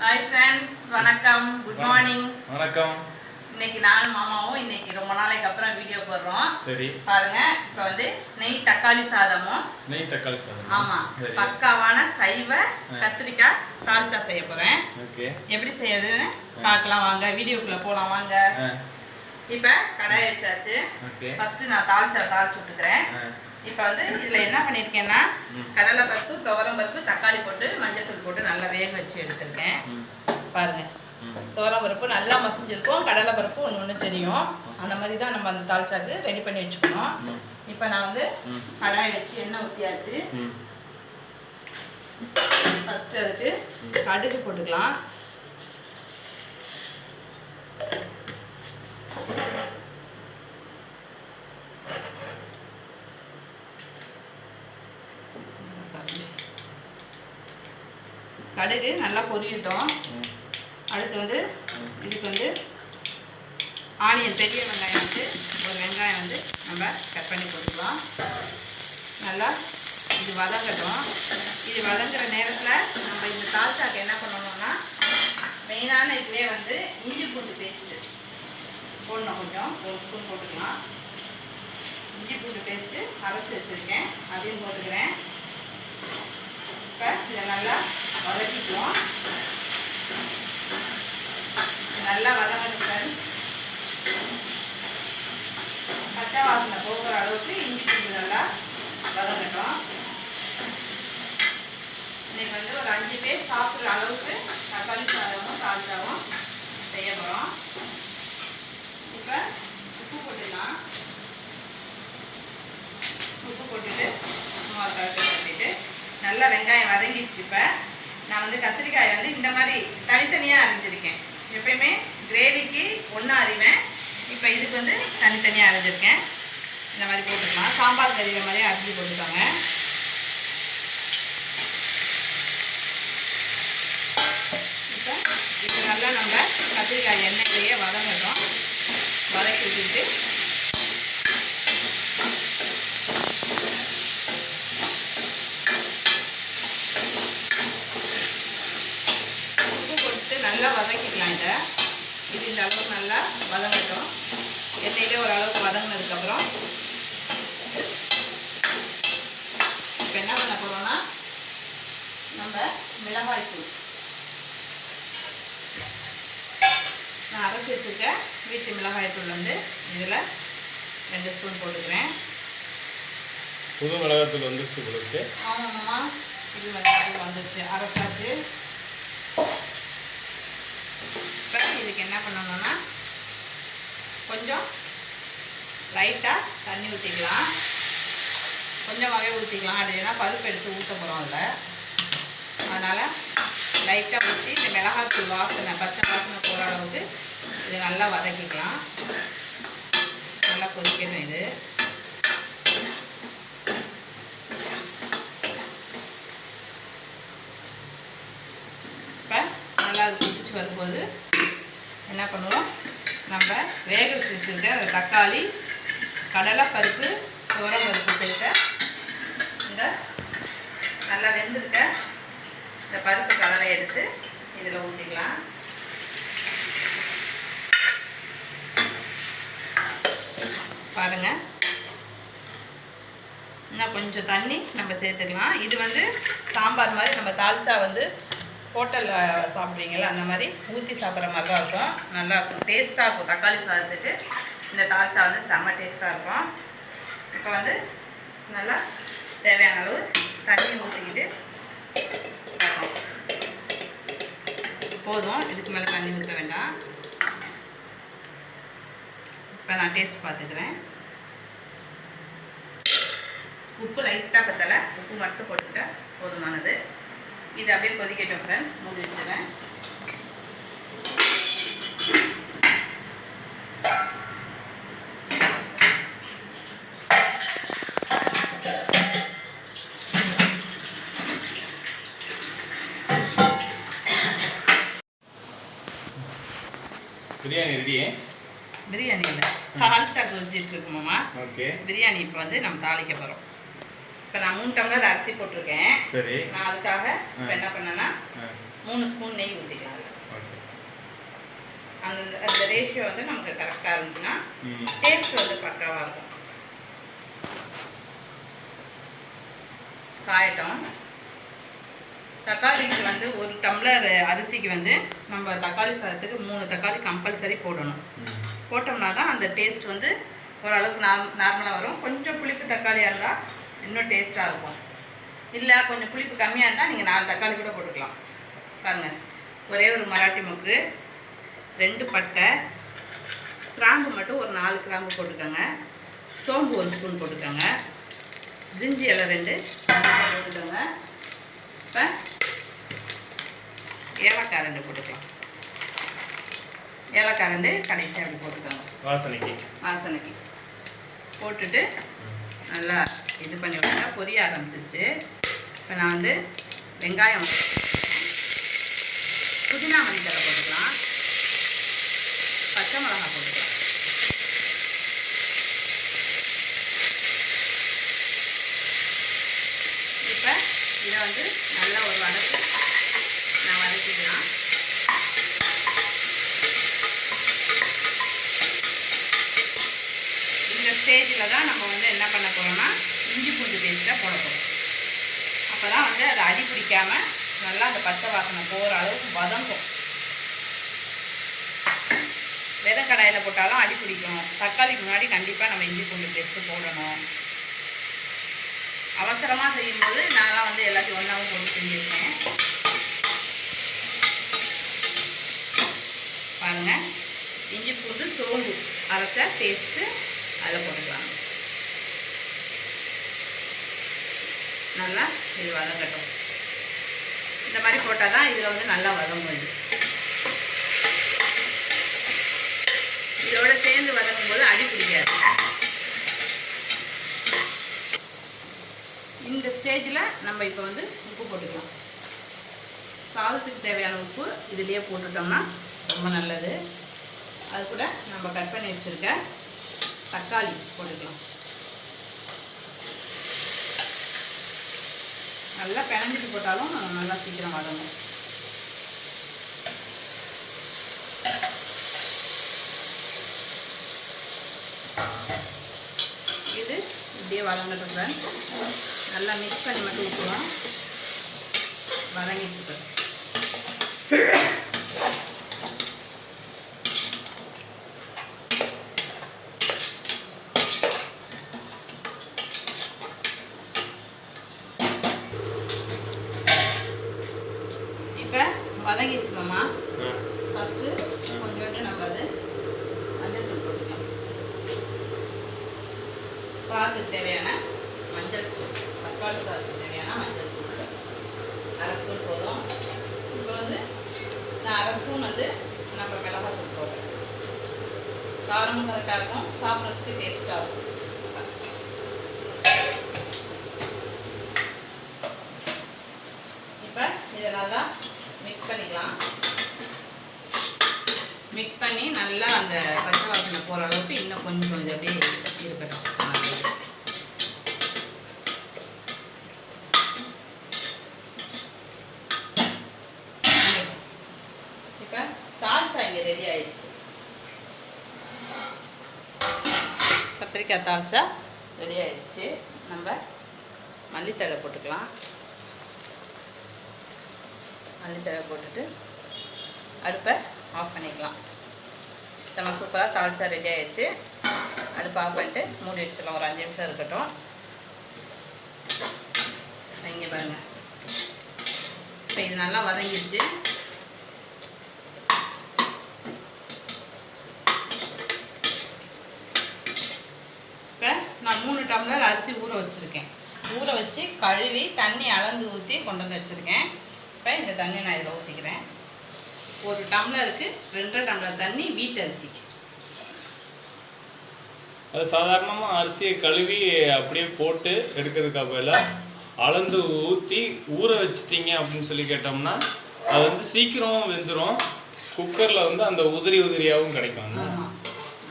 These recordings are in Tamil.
ஹாய் ஃப்ரெண்ட்ஸ் வணக்கம். குட் மார்னிங் வணக்கம். இன்னைக்கு நானும் மாமாவும் இன்னைக்கு ரொம்ப நாளைக்கு அப்புறம் வீடியோ போடுறோம். சரி. பாருங்க இப்போ வந்து நெய் தக்காளி சாதமும். நெய் தக்காளி சாதம் ஆமா. பக்காவான சைவ கத்திரிக்காய் தால்ச்சா செய்ய போறேன். ஓகே. எப்படி செய்யறதுன்னு பார்க்கலாம் வாங்க. வீடியோக்குள்ள போலாம் வாங்க. இப்போ கடாய் வச்சாச்சு. ஓகே. ஃபர்ஸ்ட் நான் தால்ச்சா தாளிச்சு விட்டுக்கிறேன். இப்போ வந்து இதில் என்ன பண்ணியிருக்கேன்னா. கடலை பருப்பு துவரம் பருப்பு தக்காளி போட்டு மஞ்சத்தூள் போட்டு நல்லா வேக வச்சு எடுத்திருக்கேன். ம். பாருங்க. ம். துவரம் பருப்பு நல்லா மசிஞ்சிருக்கும் கடலை பருப்பு ஒன்று ஒன்று தெரியும். அந்த மாதிரி தான் நம்ம அந்த தால்ச்சாக்கு ரெடி பண்ணி வச்சுக்கணும். இப்போ நான் வந்து. கடாய் வச்சு எண்ணெய் ஊற்றியாச்சு ஃபஸ்ட்டு அதுக்கு கடுகு போட்டுக்கலாம். கடுகு நல்லா பொரியட்டும். அடுத்து வந்து இதுக்கு வந்து ஆனியன் பெரிய வெங்காயம் வந்து ஒரு வெங்காயம் வந்து நம்ம கட் பண்ணி போட்டுக்கலாம். நல்லா இது வதங்கட்டும். இது வதங்குற நேரத்தில் நம்ம இந்த தால்ச்சாக்கு என்ன பண்ணணும்னா மெயினான இதுவே வந்து இஞ்சி பூண்டு பேஸ்ட்டு போடணும் கொஞ்சம். ஒரு ஸ்பூன் போட்டுக்கலாம். இஞ்சி பூண்டு பேஸ்ட்டு அரைச்சி வச்சுருக்கேன். அதையும் போட்டுக்கிறேன். இப்போ இதை நல்லா வதக்கிக்குவோம் நல்லா வதங்கணும் சார் பச்சை வாசனை போகிற அளவுக்கு இஞ்சி பூண்டு நல்லா வதங்கட்டும். இன்னைக்கு வந்து ஒரு அஞ்சு பேர் சாப்பிட்ற அளவுக்கு தக்காளி சாதமும் தாழ்ச்சாவும் செய்ய போகிறோம் இப்போ உப்பு போட்டுடலாம் உப்பு போட்டுட்டு சும்மா கலக்கி கட்டிட்டு நல்லா வெங்காயம் வதங்கிடுச்சு இப்போ. நான் வந்து கத்திரிக்காயை வந்து இந்த மாதிரி தனித்தனியாக அரைஞ்சிருக்கேன். எப்பயுமே கிரேவிக்கு ஒன்றா அறிவேன் இப்போ இதுக்கு வந்து தனித்தனியாக அரைஞ்சிருக்கேன். இந்த மாதிரி போட்டுக்கலாம். சாம்பார் கறிகிற மாதிரி அரைஞ்சி போட்டுக்கோங்க. இப்போ இது நல்லா நம்ம கத்திரிக்காய் எண்ணெயிலேயே வதங்கட்டும். வதக்கி விட்டுட்டு உப்பு போட்டு நல்லா வதக்கிக்கலாம் இதை இது இந்த அளவுக்கு நல்லா வதங்கட்டும். எண்ணெயிலே ஓரளவுக்கு வதங்கினதுக்கப்புறம் இப்போ என்ன பண்ண போகிறோம்னா நம்ம மிளகாய் தூள். நான் அரைச்சி வச்சுருக்க வீட்டு மிளகாய் தூள் வந்து இதில் ரெண்டு ஸ்பூன் போட்டுக்கிறேன். புது மிளகாத்தூள் வந்துருச்சு உங்களுக்கு ஆமாம்மா இது மிளகாய் தூள் வந்துடுச்சு அரைச்சாச்சு இப்போ இதுக்கு என்ன பண்ணணும்னா கொஞ்சம் லைட்டாக தண்ணி ஊற்றிக்கலாம் கொஞ்சமாகவே ஊற்றிக்கலாம் அது ஏன்னா பருப்பு எடுத்து ஊற்ற போகிறோம் அதில். அதனால் லைட்டாக ஊற்றி இந்த மிளகாத்தூள் வாசனை பச்சை வாசனை போகிற அளவுக்கு இது நல்லா வதக்கிக்கலாம். நல்லா கொதிக்கணும் இது. இப்போ நல்லா அது கொதிச்சு வரும்போது என்ன பண்ணுவோம் நம்ம வேக வச்சுருக்க அந்த தக்காளி கடலை பருப்பு துவரம் பருப்பு சேர்த்த இந்த நல்லா வெந்திருக்க இந்த பருப்பு கடலை எடுத்து இதில் ஊற்றிக்கலாம் பாருங்க. இன்னும் கொஞ்சம் தண்ணி நம்ம சேர்த்துக்கலாம். இது வந்து சாம்பார் மாதிரி நம்ம தால்ச்சா வந்து ஹோட்டலில் சாப்பிட்றீங்களா அந்த மாதிரி ஊற்றி சாப்பிட்ற மாதிரி தான் இருக்கும். நல்லா இருக்கும். டேஸ்ட்டாக இருக்கும். தக்காளி சாதத்துக்கு இந்த தால்ச்சா வந்து செம்ம டேஸ்ட்டாக இருக்கும். இப்போ வந்து நல்லா தேவையான அளவு தண்ணி ஊற்றிக்கிட்டு போதும். இதுக்கு மேலே தண்ணி ஊற்ற வேண்டாம். இப்போ நான் டேஸ்ட் பார்த்துக்கிறேன். உப்பு லைட்டாக பற்றலை உப்பு மட்டும் போட்டுட்டேன் போதுமானது. இது அப்படியே கொதிக்கட்டும் ஃப்ரெண்ட்ஸ் மூடி வச்சுறேன் பிரியாணி ரெடி பிரியாணி இல்லை. தாளிச்சா கொதிச்சிட்டு இருக்குமாம்மா ஓகே. பிரியாணி இப்போ வந்து நம்ம தாளிக்க போகிறோம் மூணு டம்ளர் அரிசி போட்டிருக்கேன். சரி. நான் அதுக்காக இப்போ என்ன பண்ணேன்னா மூணு ஸ்பூன் நெய் ஊற்றிக்கலாம் அந்த அந்த ரேஷியோ வந்து நமக்கு கரெக்டாக இருந்துச்சுன்னா டேஸ்ட் வந்து பக்காவாக இருக்கும். காயட்டும். தக்காளிக்கு வந்து ஒரு டம்ளர் அரிசிக்கு வந்து நம்ம தக்காளி சாதத்துக்கு மூணு தக்காளி கம்பல்சரி போடணும். போட்டோம்னா தான் அந்த டேஸ்ட் வந்து ஓரளவுக்கு நார் நார்மலாக வரும். கொஞ்சம் புளிப்பு தக்காளியாக இருந்தால் இன்னும் டேஸ்ட்டாக இருக்கும். இல்லை கொஞ்சம் புளிப்பு கம்மியாக இருந்தால் நீங்கள் நாலு தக்காளி கூட போட்டுக்கலாம். பாருங்கள் ஒரே ஒரு மராட்டி மொக்கு ரெண்டு பட்டை கிராம்பு மட்டும் ஒரு நாலு கிராம்பு போட்டுக்கோங்க. சோம்பு ஒரு ஸ்பூன் போட்டுக்கோங்க. பிரிஞ்சி இலை ரெண்டு போட்டுக்கோங்க. இப்போ ஏலக்காய் ரெண்டு போட்டுக்கலாம். ஏலக்காய் ரெண்டு கடைசியாக அப்படி போட்டுக்கோங்க. வாசனைக்கு. வாசனைக்கு. போட்டுட்டு நல்லா இது பண்ணி விட்டா பொரிய ஆரம்பிச்சிருச்சு. இப்போ நான் வந்து வெங்காயம் புதினா மல்லித்தலை போட்டுக்கலாம். பச்சை மிளகாய் போட்டுக்கலாம். இப்போ இதை வந்து நல்லா ஒரு வதக்கு நான் வதக்கிக்கலாம். இந்த ஸ்டேஜில் தான் நம்ம வந்து என்ன பண்ண போகிறோம்னா இஞ்சி பூண்டு பேஸ்ட்டாக போட போகிறோம் அப்போ தான் வந்து அதை அடி பிடிக்காமல் நல்லா அந்த பச்சை வாசனை போகிற அளவுக்கு வதங்கும். விதை கடாயில் போட்டாலும் அடி பிடிக்கும். தக்காளிக்கு முன்னாடி கண்டிப்பாக நம்ம இஞ்சி பூண்டு பேஸ்ட்டு போடணும். அவசரமாக செய்யும்போது நான்லாம் வந்து எல்லாத்தையும் ஒன்றாவும் போட்டு செஞ்சுருக்கேன். பாருங்கள் இஞ்சி பூண்டு சோம்பு அரைச்ச பேஸ்ட்டு அதில் போட்டுக்கலாம். நல்லா இது வதங்கட்டும். இந்த மாதிரி போட்டால் தான் இதில் வந்து நல்லா வதங்கும் இது இதோட சேர்ந்து வதங்கும் போது அடி பிடிக்காது. இந்த ஸ்டேஜில் நம்ம இப்போ வந்து உப்பு போட்டுக்கலாம். சாதத்துக்கு தேவையான உப்பு இதுலேயே போட்டுட்டோம்னா ரொம்ப நல்லது. அது கூட நம்ம கட் பண்ணி வச்சுருக்க தக்காளி போட்டுக்கலாம். நல்லா பிணைஞ்சிட்டு போட்டாலும் நல்லா சீக்கிரம் வதங்கும். இது இப்படியே வதங்கட்டும் சார் நல்லா மிக்ஸ் பண்ணி மட்டும் ஊற்றுவோம். வதங்கிட்டு இருக்கு. இப்போ வதங்கிடுச்சுக்கோமா ஆ ஃபஸ்ட்டு கொஞ்சோண்டு நம்ம அது மஞ்சள் தூள் போட்டுக்கலாம் சாதத்துக்கு தேவையான மஞ்சள் தூள் தக்காளி சாதத்துக்கு தேவையான மஞ்சள் தூள் அரை ஸ்பூன் போதும் இப்போ வந்து நான் அரை ஸ்பூன் வந்து நம்ம மிளகாய் தூள் போடுறேன் காரமும் கரெக்டாக இருக்கும் சாப்பிட்றதுக்கு டேஸ்ட்டாக இருக்கும் இப்போ இதை நல்லா மிக்ஸ் பண்ணிக்கலாம். மிக்ஸ் பண்ணி நல்லா அந்த பச்சை வாசனை போகிற அளவுக்கு இன்னும் கொஞ்சம் இது அப்படியே இருக்கட்டும். இப்போ தால்சா இங்கே ரெடி ஆயிடுச்சு. கத்திரிக்காய் தாளிச்சா? ரெடி ஆயிடுச்சு. நம்ம மல்லித்தழை போட்டுக்கலாம். மல்லித்தழை போட்டுட்டு அடுப்பை ஆஃப் பண்ணிக்கலாம். நம்ம சூப்பராக தாளிச்சா ரெடி ஆயிடுச்சு. அடுப்பை ஆஃப் பண்ணிட்டு மூடி வச்சிடலாம். ஒரு அஞ்சு நிமிஷம் இருக்கட்டும். இங்கே பாருங்கள் இப்போ இது நல்லா வதங்கிடுச்சு இப்போ நான் மூணு டம்ளர் அரிசி ஊற வச்சுருக்கேன். ஊற வச்சு கழுவி தண்ணி அளந்து ஊற்றி கொண்டு வந்து வச்சுருக்கேன். இப்போ இந்த தண்ணி நான் இதில் ஊற்றிக்கிறேன் ஒரு டம்ளருக்கு ரெண்டரை டம்ளர் தண்ணி வீட்டு அரிசிக்கு அது சாதாரணமாக அரிசியை கழுவி அப்படியே போட்டு எடுக்கிறதுக்கு பதிலாக அளந்து ஊற்றி ஊற வச்சிட்டீங்க அப்படின்னு சொல்லி கேட்டோம்னா அது வந்து சீக்கிரம் வெந்துடும் குக்கரில் வந்து அந்த உதிரி உதிரியாகவும் கிடைக்கும்.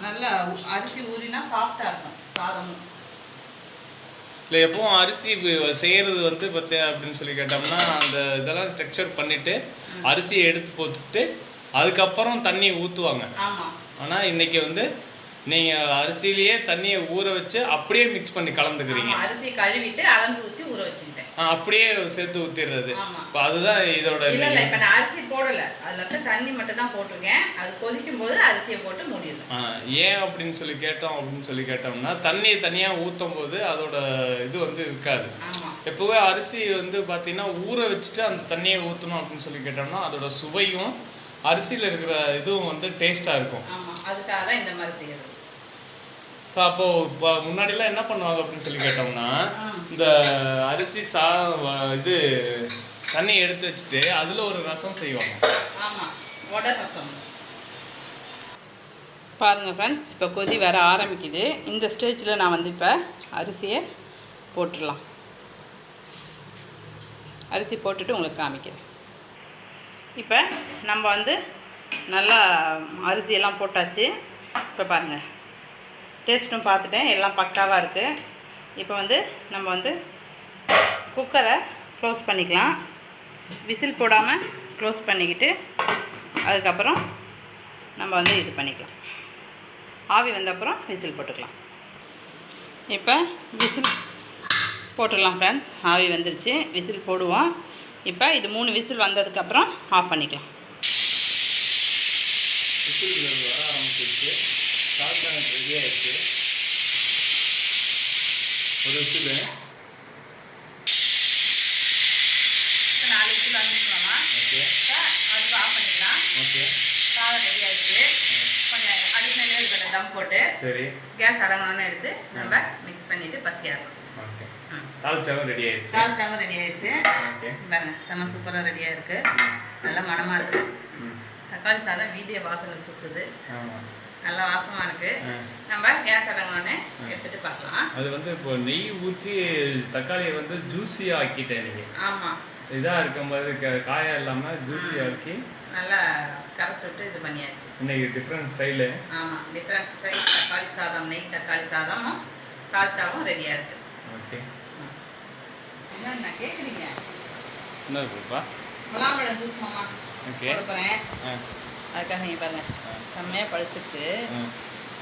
நல்லா அரிசி ஊறினா சாஃப்டாக இருக்கும். சாதமும் இல்லை எப்பவும் அரிசி செய்யறது வந்து பார்த்தியா அப்படின்னு சொல்லி கேட்டோம்னா அந்த இதெல்லாம் ஸ்ட்ரக்சர் பண்ணிட்டு அரிசியை எடுத்து போட்டுட்டு அதுக்கப்புறம் தண்ணி ஊற்றுவாங்க ஆனால் இன்னைக்கு வந்து நீங்கள் அரிசியிலேயே தண்ணியை ஊற வச்சு அப்படியே மிக்ஸ் பண்ணி கலந்துக்கிறீங்க. ஆமா, அரிசி கழுவிட்டு அளந்து ஊற்றி ஊற வச்சுக்கிட்டேன். அப்படியே சேர்த்து ஊற்றிடுறது. இப்போ அதுதான் இதோட இல்ல இப்ப நான் அரிசி போடல. அதுல இருந்து தண்ணி மட்டும் தான் போட்டிருக்கேன். அது கொதிக்கும் போது அரிசியை போட்டு மூடிடுறேன். ஏன் அப்படின்னு சொல்லி கேட்டோம் அப்படின்னு சொல்லி கேட்டோம்னா தண்ணி தனியாக ஊற்றும் போது அதோட இது வந்து இருக்காது. எப்போவே அரிசி வந்து பார்த்தீங்கன்னா ஊற வச்சுட்டு அந்த தண்ணியை ஊற்றணும் அப்படின்னு சொல்லி கேட்டோம்னா அதோட சுவையும் அரிசியில் இருக்கிற இதுவும் வந்து டேஸ்ட்டாக இருக்கும். அதுக்காக தான் இந்த மாதிரி செய்யறது. ஸோ அப்போது இப்போ முன்னாடிலாம் என்ன பண்ணுவாங்க அப்படின்னு சொல்லி கேட்டோம்னா. இந்த அரிசி வ- இது தண்ணி எடுத்து வச்சுட்டு அதில் ஒரு ரசம் செய்வாங்க. ஆமா வடை ரசம். பாருங்க ஃப்ரெண்ட்ஸ் இப்போ கொதி வர ஆரம்பிக்குது. இந்த ஸ்டேஜில் நான் வந்து இப்போ அரிசியை போட்டுடலாம். அரிசி போட்டுட்டு உங்களுக்கு காமிக்கிறேன். இப்போ நம்ம வந்து நல்லா அரிசியெல்லாம் போட்டாச்சு. இப்போ பாருங்கள் டேஸ்ட்டும் பார்த்துட்டேன். எல்லாம் பக்காவாக இருக்குது இப்போ வந்து நம்ம வந்து குக்கரை க்ளோஸ் பண்ணிக்கலாம். விசில் போடாமல் க்ளோஸ் பண்ணிக்கிட்டு அதுக்கப்புறம் நம்ம வந்து இது பண்ணிக்கலாம். ஆவி வந்த அப்புறம் விசில் போட்டுக்கலாம். இப்போ விசில் போட்டுடலாம் ஃப்ரெண்ட்ஸ் ஆவி வந்துருச்சு. விசில் போடுவோம். இப்போ இது மூணு விசில் வந்ததுக்கப்புறம் ஆஃப் பண்ணிக்கலாம். விசில் வர ஆரம்பிச்சிருச்சு. சாப்பிட்டாங்க ரெடி ஆயிடுச்சு ஒரு விசில் நாலு விசில் வந்துக்கலாமா ஓகே. அடுப்பு ஆஃப் பண்ணிக்கலாம். ஓகே. சாதம் ரெடி ஆயிடுச்சு. கொஞ்சம் மேலே இருக்கிற தம் போட்டு சரி. கேஸ் அடங்கணும்னு எடுத்து நம்ம மிக்ஸ் பண்ணிவிட்டு பசியாகும் ஓகே. ம். தாளிச்சாவும் ரெடி ஆயிடுச்சு. சாதம் ரெடி ஆயிடுச்சு. ஓகே. பாருங்க செம்ம சூப்பராக ரெடியாக இருக்குது நல்ல மணமாக இருக்குது தக்காளி சாதம் வீடியோ வாசனை தூக்குது நல்ல வாசமாக இருக்குது. நம்ம கேஸ் அடங்கணுன்னே எடுத்துகிட்டு பார்க்கலாம். அது வந்து இப்போ நெய் ஊற்றி தக்காளியை வந்து ஜூஸியாக ஆக்கிட்டேன் நீங்கள் ஆமாம் இதாக இருக்கும்போது காயாக இல்லாமல் ஜூஸியாக ஆக்கி. நல்லா கரைச்சி விட்டு இது பண்ணியாச்சு. இன்னைக்கு டிஃப்ரெண்ட் ஸ்டைலு ஆமாம் டிஃப்ரெண்ட் ஸ்டைல் தக்காளி சாதம் நெய் தக்காளி சாதமும் தால்ச்சாவும் ரெடியாக இருக்குது ஓகே. என்ன கேட்குறீங்க என்ன இருக்குப்பா முலாம்பழம் ஜூஸ் மாமா. ஓகே. கொடுக்குறேன் ஆ. அதுக்காக நீங்கள் பாருங்க. செம்மையாக பழுத்துட்டு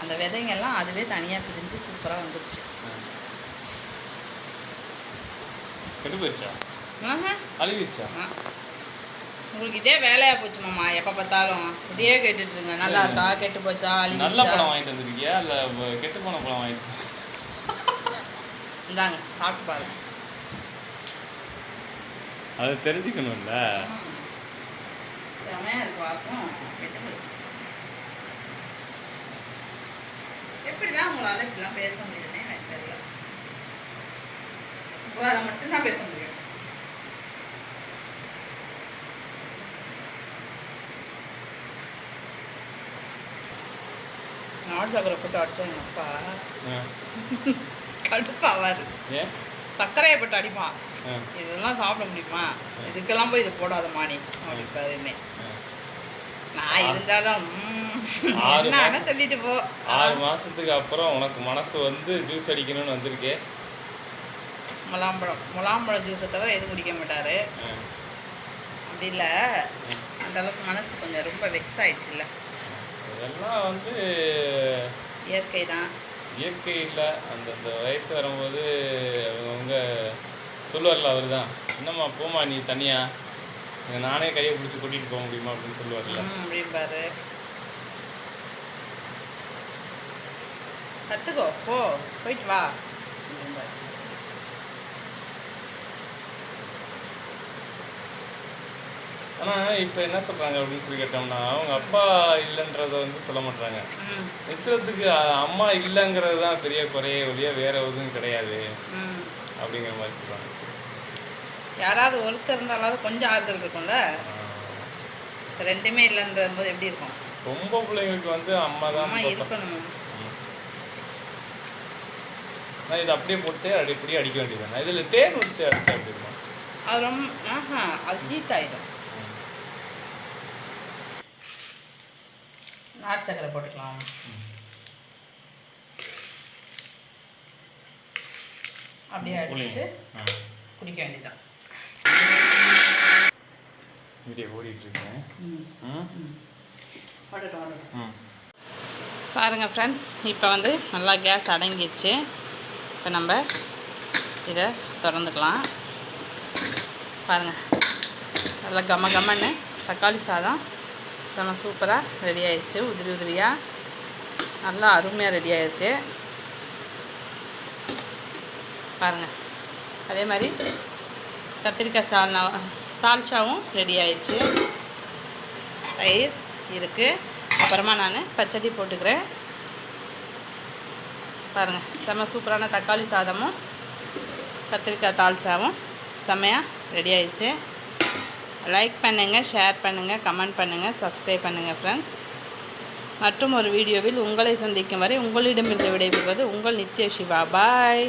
அந்த விதைங்கெல்லாம் அதுவே தனியாக பிரிஞ்சு சூப்பராக வந்துருச்சு. கெட்டு போயிடுச்சா. அழுவிடுச்சா. உங்களுக்கு இதே வேலையாக போச்சு மாமா எப்போ பார்த்தாலும் இதே கேட்டுட்டு இருங்க நல்லா இருக்கா? கெட்டு போச்சா? நல்ல பழம் வாங்கிட்டு வந்திருக்கியா? இல்லை கெட்டு போன பழம் வாங்கிட்டு இந்தாங்க சாப்பிட்டு பாருங்க. அது தெரிஞ்சுக்கணும்ல. ம். செமையா இருக்கு வாசம் கெட்டு போச்சு எப்படிதான் உங்களால இப்படிலாம் பேச முடியுதுன்னே எனக்கு தெரியல உங்களால் மட்டும்தான் பேச முடியும் நாடு சக்கரை போட்டு அடிச்சா எங்கள் அப்பா. கடுப்பாவாரு சர்க்கரையை போட்டு அடிப்பான். இதெல்லாம் சாப்பிட முடியுமா? இதுக்கெல்லாம் போய் இது போடாத மாணி அப்படிப்பாருமே ஆ. நான் இருந்தாலும் என்ன. சொல்லிட்டு போ. ஆறு மாசத்துக்கு அப்புறம் உனக்கு மனசு வந்து ஜூஸ் அடிக்கணும்னு வந்திருக்கே. முலாம்பழம். முலாம்பழம் ஜூஸை தவிர எதுவும் குடிக்க மாட்டாரு. அப்படி இல்லை. அந்த அளவுக்கு மனசு கொஞ்சம் ரொம்ப வெக்ஸ் ஆயிடுச்சுல்ல. இதெல்லாம் வந்து இயற்கை தான் இயற்கை இல்லை. அந்தந்த வயசு வரும்போது அவங்க சொல்லுவார்ல அவர் தான் என்னம்மா போமா நீ தனியா? நானே கையை பிடிச்சி கூட்டிகிட்டு போக முடியுமா அப்படின்னு சொல்லுவார்ல. ம் அப்படிம்பாரு கற்றுக்கோ போ போயிட்டு வா. ஆனால் இப்போ என்ன சொல்கிறாங்க அப்படின்னு சொல்லி கேட்டோம்னா அவங்க அப்பா இல்லைன்றத வந்து சொல்ல மாட்டாங்க அ- அம்மா இல்லைங்கிறது தான் பெரிய குறையே ஒழிய வேற எதுவும் கிடையாது. அப்படிங்கிற மாதிரி சொல்கிறாங்க யாராவது ஒருத்தர் இருந்தாலாவது கொஞ்சம் ஆறுதல் இருக்கும்ல? ரெண்டுமே இல்லைன்ற போது எப்படி இருக்கும்? ரொம்ப பிள்ளைங்களுக்கு வந்து அம்மா தான். இருக்கணும். நான் இதை அப்படியே போட்டு அடிப்படி அடிக்க வேண்டியது இதில் தேன் ஊற்றி அடிச்சா அப்படி இருக்கும்? அது ரொம்ப ஆஹா அது ஹீட் ஆகிடும் நாட்டு சக்கரை போட்டுக்கலாம். அப்படியே அடிச்சுட்டு குடிக்க வேண்டியதான் வீடியோ ஓடிட்டு இருக்கேன் பாருங்கள் ஃப்ரெண்ட்ஸ் இப்போ வந்து நல்லா கேஸ் அடங்கிடுச்சு. இப்போ நம்ம இதை திறந்துக்கலாம். பாருங்கள் நல்லா கம கம்மன்னு தக்காளி சாதம். நம்ம சூப்பராக ரெடி ஆயிடுச்சு. உதிரி உதிரியாக நல்லா அருமையாக ரெடி ஆயிருக்கு. பாருங்கள் அதே மாதிரி கத்திரிக்காய் சால்னா தால்ச்சாவும் ரெடி ஆயிடுச்சு. தயிர் இருக்குது அப்புறமா நான் பச்சடி போட்டுக்கிறேன். பாருங்கள் செம்ம சூப்பரான தக்காளி சாதமும் கத்திரிக்காய் தால்ச்சாவும் செம்மையாக ரெடி ஆயிடுச்சு. லைக் பண்ணுங்கள் ஷேர் பண்ணுங்கள் கமெண்ட் பண்ணுங்கள் சப்ஸ்கிரைப் பண்ணுங்கள் ஃப்ரெண்ட்ஸ் மற்றும் ஒரு வீடியோவில் உங்களை சந்திக்கும் வரை உங்களிடமிருந்து விடைபெறுவது உங்கள் நித்ய சிவா. பாய்